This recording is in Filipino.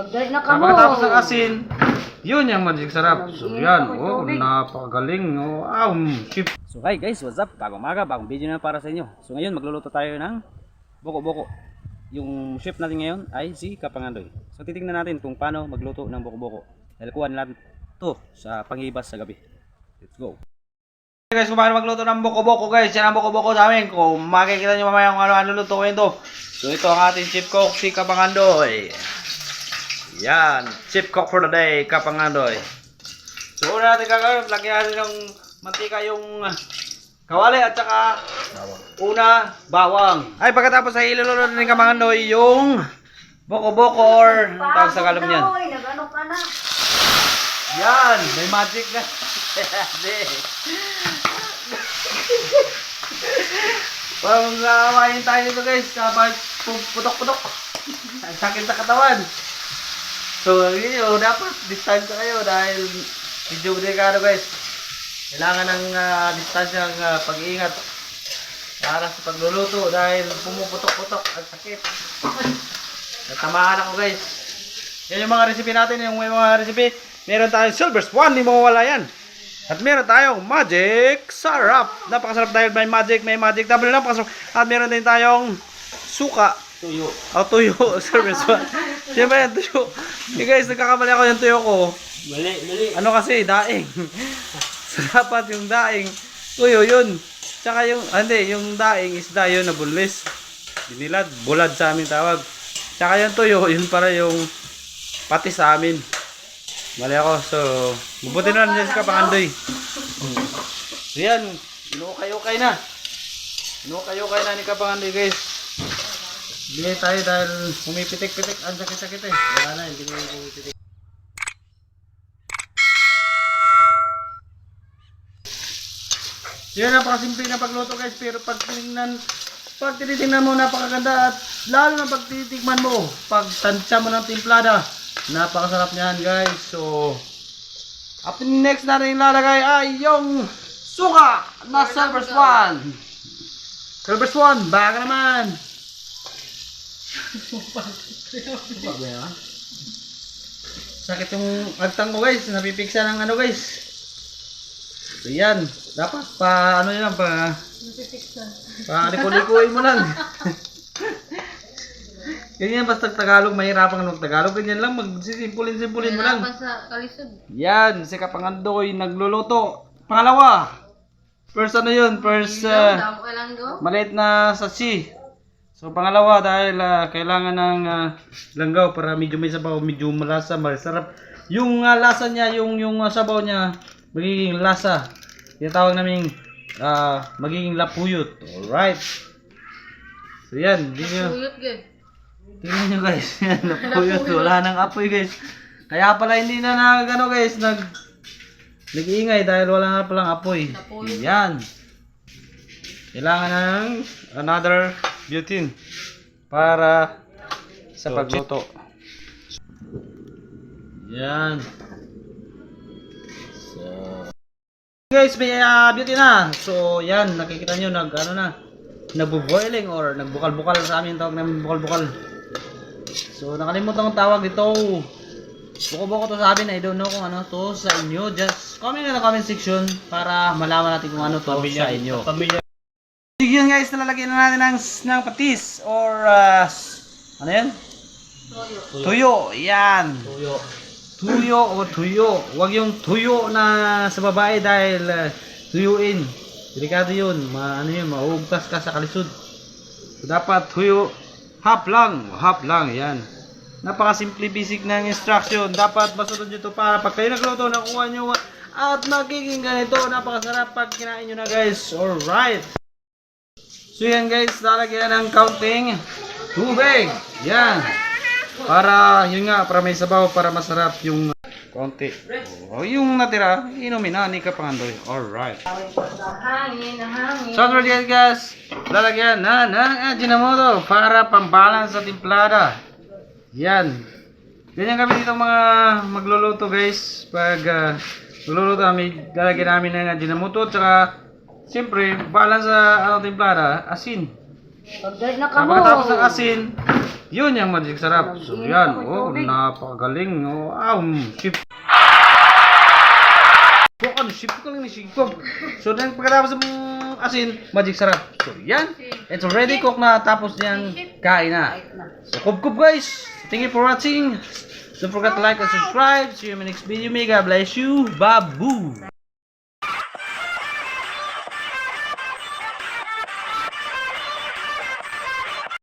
Pagdali na ka mo. Pagkatapos ng asin, yun yung magic sarap. So yan, oh, napakagaling. Oh, wow, chip. So hi guys, what's up? Bagong maga, bagong video na para sa inyo. So ngayon magluluto tayo ng boko-boko. Yung chef natin ngayon ay si Kapangandoy. So titingnan natin kung paano magluto ng boko-boko. Dahil kuha natin to sa pangibas sa gabi. Let's go. Guys, kung paano magluto ng boko-boko guys, yan ang boko-boko sa amin. Kung makikita nyo mamaya kung ano-ano lutuin to. So ito ang ating chip cook, si Kapangandoy. Yan, chip cook for the day, Kapangandoy. So una natin gagawin, lagyan natin ng mantika yung ah, kawali at saka una, bawang. Ay, pagkatapos ay iluluto ni Kapangandoy yung boko-boko or ang tawag sa kalom niyan. Oy, nag-ano ka na. Yan, may magic na. Parang nakawain tayo dito guys, kapag pu- putok-putok. Ang sakit sa katawan. So, yun yun, dapat distansya kayo dahil medyo delikado guys. Kailangan ng uh, distansya ng ah, pag-iingat para sa pagluluto dahil pumuputok-putok ang sakit. Natamaan ako guys. Yan yung mga recipe natin, yung mga recipe. Meron tayong silver swan, hindi mawawala yan. At meron tayong magic sarap. Napakasarap dahil may magic, may magic double napakasarap. At meron din tayong suka. Tuyo. O tuyo, silver swan. Siyempre yung tuyo. Hey guys, nagkakamali ako yung tuyo ko. Mali, mali. Ano kasi, daing. so dapat yung daing, tuyo yun. Tsaka yung, ah, hindi, yung daing isda yun na bunlis. Binilad, bulad sa amin tawag. Tsaka yung tuyo, yun para yung pati sa amin. Mali ako, so, mabuti na lang sa kapangandoy. Hmm. So yan, inukay-ukay na. Inukay-ukay na ni kapangandoy guys. Bigay tayo dahil pumipitik-pitik, ang sakit-sakit eh. Wala na, hindi ko pumipitik. Yan napakasimple na pagluto guys. Pero pag tinignan pag tinitingnan mo napakaganda at lalo na pag titikman mo pag tansya mo ng timplada napakasarap niyan guys. So up next natin ilalagay ay yung suka. Na silver swan silver swan baka naman Suka ba yan? sakit yung agtang ko guys napipiksa ng ano guys So yan, dapat pa ano yan pa pa liko-likuin mo lang. Ganyan basta Tagalog, mahirapan ka Tagalog, ganyan lang, magsisimpulin-simpulin mo lang. Sa kalisod. Yan, si Kapangandoy nagluluto. Pangalawa. First ano yun, first uh, do. maliit na sachi. So pangalawa dahil ah, kailangan ng ah, langgaw para medyo may sabaw, medyo malasa, masarap. Yung ah, lasa niya, yung yung ah, sabaw niya magiging lasa. Tinatawag namin ah, magiging lapuyot. Alright. So yan, nyo, Tuyot gid. tingnan nyo guys. Yan, lapuyot. Wala nang apoy guys. Kaya pala hindi na nag ano guys, nag nag-iingay dahil wala na palang apoy. Lapuyot. Yan. Kailangan ng another butane para sa pagluto. Yan. So, guys, may uh, butane na. So, yan, nakikita nyo, nag, ano na, nagbo-boiling or nagbukal-bukal sa amin, tawag namin bukal-bukal. So, nakalimutan kong tawag dito. Buko-buko to sa amin, I don't know kung ano to sa inyo. Just comment na sa comment section para malaman natin kung ano to sa inyo. Guys, nalalagyan na natin ng, ng patis or uh, ano yan? Tuyo. Yan. Tuyo. Tuyo o tuyo. Huwag yung tuyo na sa babae dahil uh, tuyuin. Delikado yun. Ma, ano yun, mauugtas ka sa kalisod. So, dapat tuyo. Half lang. Half lang. Yan. Napakasimple basic ng instruction. Dapat masunod nyo to para pag kayo nagluto, nakuha nyo at magiging ganito. Napakasarap pag kinain nyo na guys. Alright. So yan guys, lalagyan ng counting tubig. Yan. Para, yun nga, para may sabaw, para masarap yung konti. O, yung natira, inumin na ni Kapangandoy. Alright. So, that guys, lalagyan na ng Ajinomoto para pambalance sa timplada. Yan. Ganyan kami dito mga magluluto guys. Pag uh, magluluto kami, lalagyan namin ng Ajinomoto. Tsaka, siyempre, balance sa ano, timplada, asin. Pagdali na ka mo. Pagkatapos ng asin, Yun yung magic sarap. So yan, oh, napakagaling. Oh, wow, chip. Kung ano, chip ko lang ni Sigpog. So then pagkatapos ng asin, magic sarap. So yan, it's already cooked na tapos yan, kain na. So kub kub guys, thank you for watching. Don't forget to like and subscribe. See you in my next video. May God bless you. Babu.